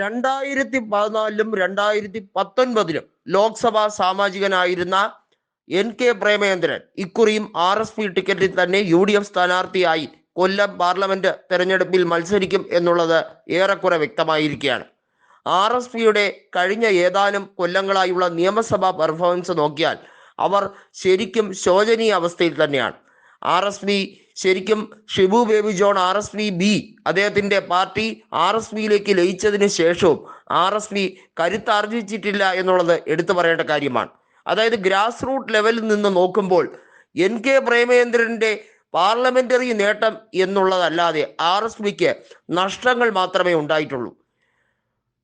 രണ്ടായിരത്തി പതിനാലിലും രണ്ടായിരത്തി പത്തൊൻപതിലും ലോക്സഭാ സാമാജികനായിരുന്ന എൻ കെ പ്രേമേന്ദ്രൻ ഇക്കുറിയും ആർ എസ് പി ടിക്കറ്റിൽ തന്നെ യു ഡി എഫ് സ്ഥാനാർത്ഥിയായി കൊല്ലം പാർലമെന്റ് തെരഞ്ഞെടുപ്പിൽ മത്സരിക്കും എന്നുള്ളത് ഏറെക്കുറെ വ്യക്തമായിരിക്കുകയാണ്. ആർ എസ് പിയുടെ കഴിഞ്ഞ ഏതാനും കൊല്ലങ്ങളായുള്ള നിയമസഭാ പെർഫോമൻസ് നോക്കിയാൽ അവർ ശരിക്കും ശോചനീയ അവസ്ഥയിൽ തന്നെയാണ്. ആർ എസ് പി ശരിക്കും Shibu Baby John R S P B അദ്ദേഹത്തിന്റെ പാർട്ടി ആർ എസ് പിയിലേക്ക് ലയിച്ചതിന് ശേഷവും ആർ എസ് പി കരുത്താർജിച്ചിട്ടില്ല എന്നുള്ളത് എടുത്തു പറയേണ്ട കാര്യമാണ്. അതായത് ഗ്രാസ് റൂട്ട് ലെവലിൽ നിന്ന് നോക്കുമ്പോൾ എൻ കെ പ്രേമചന്ദ്രന്റെ പാർലമെന്ററി നേട്ടം എന്നുള്ളതല്ലാതെ ആർ എസ് പിക്ക് നഷ്ടങ്ങൾ മാത്രമേ ഉണ്ടായിട്ടുള്ളൂ.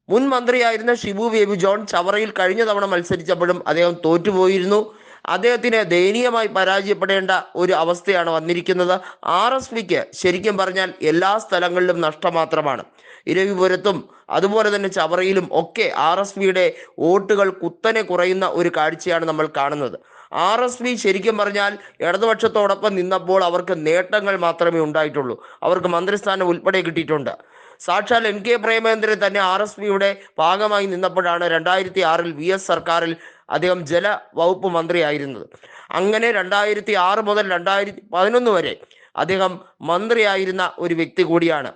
മുൻ മന്ത്രിയായിരുന്ന ഷിബു ബേബി ജോൺ ചവറയിൽ കഴിഞ്ഞ തവണ മത്സരിച്ചപ്പോഴും അദ്ദേഹം തോറ്റുപോയിരുന്നു. അദ്ദേഹത്തിന് ദയനീയമായി പരാജയപ്പെടേണ്ട ഒരു അവസ്ഥയാണ് വന്നിരിക്കുന്നത്. ആർ എസ് പിക്ക് ശരിക്കും പറഞ്ഞാൽ എല്ലാ സ്ഥലങ്ങളിലും നഷ്ടം മാത്രമാണ് ഇരവിപുരത്തും അതുപോലെ തന്നെ ചവറയിലും ഒക്കെ ആർ എസ് പിയുടെ വോട്ടുകൾ കുത്തനെ കുറയുന്ന ഒരു കാഴ്ചയാണ് നമ്മൾ കാണുന്നത്. ആർ എസ് പി ശരിക്കും പറഞ്ഞാൽ ഇടതുപക്ഷത്തോടൊപ്പം നിന്നപ്പോൾ അവർക്ക് നേട്ടങ്ങൾ മാത്രമേ ഉണ്ടായിട്ടുള്ളൂ. അവർക്ക് മന്ത്രിസ്ഥാനം ഉൾപ്പെടെ കിട്ടിയിട്ടുണ്ട്. സാക്ഷാൽ എൻ കെ പ്രേമേന്ദ്രൻ തന്നെ ആർ എസ് പിയുടെ ഭാഗമായി നിന്നപ്പോഴാണ് രണ്ടായിരത്തി ആറിൽ വി എസ് സർക്കാരിൽ അദ്ദേഹം ജല വകുപ്പ് മന്ത്രിയായിരുന്നത്. അങ്ങനെ രണ്ടായിരത്തി ആറ് മുതൽ രണ്ടായിരത്തി പതിനൊന്ന് വരെ അദ്ദേഹം മന്ത്രിയായിരുന്ന ഒരു വ്യക്തി കൂടിയാണ്.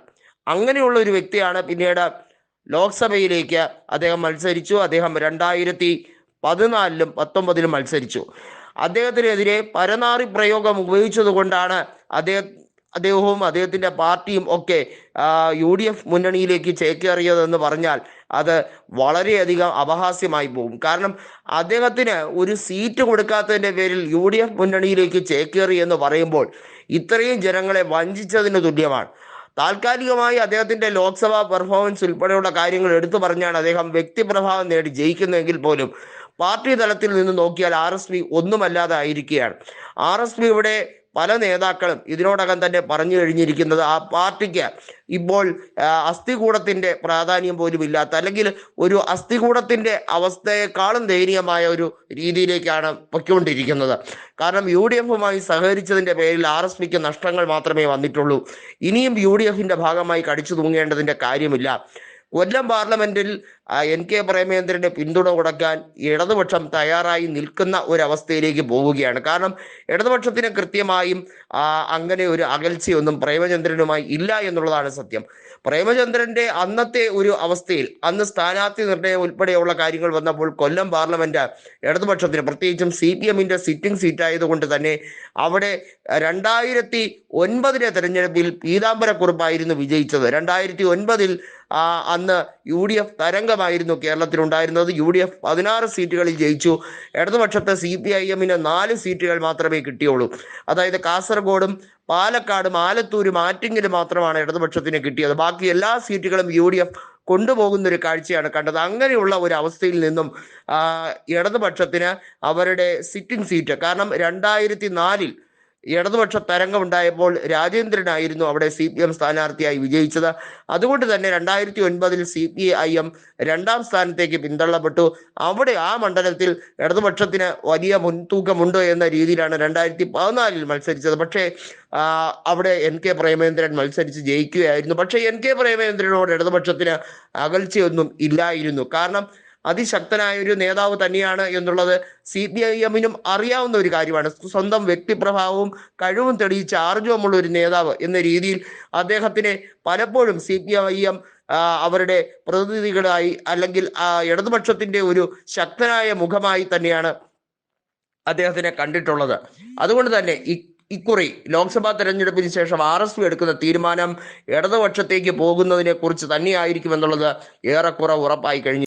അങ്ങനെയുള്ള ഒരു വ്യക്തിയാണ് പിന്നീട് ലോക്സഭയിലേക്ക് അദ്ദേഹം മത്സരിച്ചു. അദ്ദേഹം രണ്ടായിരത്തി പതിനാലിലും പത്തൊമ്പതിലും മത്സരിച്ചു. അദ്ദേഹത്തിനെതിരെ പരനാറി പ്രയോഗം ഉപയോഗിച്ചതുകൊണ്ടാണ് അദ്ദേഹം അദ്ദേഹവും അദ്ദേഹത്തിന്റെ പാർട്ടിയും ഒക്കെ യു ഡി എഫ് മുന്നണിയിലേക്ക് ചേക്കേറിയതെന്ന് പറഞ്ഞാൽ അത് വളരെയധികം അപഹാസ്യമായി പോകും. കാരണം അദ്ദേഹത്തിന് ഒരു സീറ്റ് കൊടുക്കാത്തതിന്റെ പേരിൽ യു ഡി എഫ് മുന്നണിയിലേക്ക് ചേക്കേറി എന്ന് പറയുമ്പോൾ ഇത്രയും ജനങ്ങളെ വഞ്ചിച്ചതിന് തുല്യമാണ്. താൽക്കാലികമായി അദ്ദേഹത്തിന്റെ ലോക്സഭാ പെർഫോമൻസ് ഉൾപ്പെടെയുള്ള കാര്യങ്ങൾ എടുത്തു പറഞ്ഞാണ് അദ്ദേഹം വ്യക്തിപ്രഭാവം നേടി ജയിക്കുന്നതെങ്കിൽ പോലും പാർട്ടി തലത്തിൽ നിന്ന് നോക്കിയാൽ ആർ എസ് പി ഒന്നുമല്ലാതെ ആയിരിക്കുകയാണ് ആർ എസ് പിയുടെ പല നേതാക്കളും ഇതിനോടകം തന്നെ പറഞ്ഞു കഴിഞ്ഞിരിക്കുന്നത് ആ പാർട്ടിക്ക് ഇപ്പോൾ അസ്ഥികൂടത്തിന്റെ പ്രാധാന്യം പോലും ഇല്ലാത്ത അല്ലെങ്കിൽ ഒരു അസ്ഥികൂടത്തിന്റെ അവസ്ഥയെക്കാളും ദയനീയമായ ഒരു രീതിയിലേക്കാണ് പൊയ്ക്കൊണ്ടിരിക്കുന്നത്. കാരണം യു ഡി എഫുമായി സഹകരിച്ചതിന്റെ പേരിൽ ആർ എസ് പിക്ക് നഷ്ടങ്ങൾ മാത്രമേ വന്നിട്ടുള്ളൂ. ഇനിയും യു ഡി എഫിന്റെ ഭാഗമായി കടിച്ചു തൂങ്ങേണ്ടതിന്റെ കാര്യമില്ല. കൊല്ലം പാർലമെന്റിൽ എൻ കെ പ്രേമേന്ദ്രന്റെ പിന്തുണ കൊടുക്കാൻ ഇടതുപക്ഷം തയ്യാറായി നിൽക്കുന്ന ഒരവസ്ഥയിലേക്ക് പോവുകയാണ്. കാരണം ഇടതുപക്ഷത്തിന് കൃത്യമായും അങ്ങനെ ഒരു അകൽച്ചയൊന്നും പ്രേമചന്ദ്രനുമായി ഇല്ല എന്നുള്ളതാണ് സത്യം. പ്രേമചന്ദ്രന്റെ അന്നത്തെ ഒരു അവസ്ഥയിൽ അന്ന് സ്ഥാനാർത്ഥി നിർണയം ഉൾപ്പെടെയുള്ള കാര്യങ്ങൾ വന്നപ്പോൾ കൊല്ലം പാർലമെന്റ് ഇടതുപക്ഷത്തിന് പ്രത്യേകിച്ചും സി പി എമ്മിന്റെ സിറ്റിംഗ് സീറ്റ് ആയതുകൊണ്ട് തന്നെ അവിടെ രണ്ടായിരത്തി ഒൻപതിലെ തെരഞ്ഞെടുപ്പിൽ പീതാംബരക്കുറുപ്പായിരുന്നു വിജയിച്ചത്. രണ്ടായിരത്തി ഒൻപതിൽ അന്ന് യു ഡി എഫ് തരംഗമായിരുന്നു കേരളത്തിലുണ്ടായിരുന്നത്. യു ഡി എഫ് പതിനാറ് സീറ്റുകളിൽ ജയിച്ചു. ഇടതുപക്ഷത്തെ സി പി ഐ എമ്മിന് നാല് സീറ്റുകൾ മാത്രമേ കിട്ടിയുള്ളൂ. അതായത് കാസർഗോഡും പാലക്കാടും ആലത്തൂരും ആറ്റിങ്ങിലും മാത്രമാണ് ഇടതുപക്ഷത്തിന് കിട്ടിയത്. ബാക്കി എല്ലാ സീറ്റുകളും യു ഡി എഫ് കൊണ്ടുപോകുന്ന ഒരു കാഴ്ചയാണ് കണ്ടത്. അങ്ങനെയുള്ള ഒരു അവസ്ഥയിൽ നിന്നും ആ, ഇടതുപക്ഷത്തിന് അവരുടെ സിറ്റിംഗ് സീറ്റ് കാരണം രണ്ടായിരത്തി നാലിൽ ഇടതുപക്ഷ തരംഗമുണ്ടായപ്പോൾ രാജേന്ദ്രനായിരുന്നു അവിടെ സി പി എം സ്ഥാനാർത്ഥിയായി വിജയിച്ചത്. അതുകൊണ്ട് തന്നെ രണ്ടായിരത്തി ഒൻപതിൽ സി പി ഐ എം രണ്ടാം സ്ഥാനത്തേക്ക് പിന്തള്ളപ്പെട്ടു. അവിടെ ആ മണ്ഡലത്തിൽ ഇടതുപക്ഷത്തിന് വലിയ മുൻതൂക്കമുണ്ടോ എന്ന രീതിയിലാണ് രണ്ടായിരത്തി പതിനാലിൽ മത്സരിച്ചത്. പക്ഷേ അവിടെ എൻ കെ പ്രേമേന്ദ്രൻ മത്സരിച്ച് ജയിക്കുകയായിരുന്നു. പക്ഷേ എൻ കെ പ്രേമേന്ദ്രനോട് ഇടതുപക്ഷത്തിന് അകൽച്ചയൊന്നും ഇല്ലായിരുന്നു. കാരണം അതിശക്തനായ ഒരു നേതാവ് തന്നെയാണ് എന്നുള്ളത് സി പി ഐ എമ്മിനും അറിയാവുന്ന ഒരു കാര്യമാണ്. സ്വന്തം വ്യക്തിപ്രഭാവവും കഴിവും തെളിയിച്ച ആർജവുമുള്ള ഒരു നേതാവ് എന്ന രീതിയിൽ അദ്ദേഹത്തിനെ പലപ്പോഴും സി പി ഐ എം അവരുടെ പ്രതിനിധികളായി അല്ലെങ്കിൽ ഇടതുപക്ഷത്തിന്റെ ഒരു ശക്തനായ മുഖമായി തന്നെയാണ് അദ്ദേഹത്തിനെ കണ്ടിട്ടുള്ളത്. അതുകൊണ്ട് തന്നെ ഇക്കുറി ലോക്സഭാ തെരഞ്ഞെടുപ്പിന് ശേഷം ആർ എസ് പി എടുക്കുന്ന തീരുമാനം ഇടതുപക്ഷത്തേക്ക് പോകുന്നതിനെ കുറിച്ച് തന്നെയായിരിക്കുമെന്നുള്ളത് ഏറെക്കുറെ ഉറപ്പായി കഴിഞ്ഞു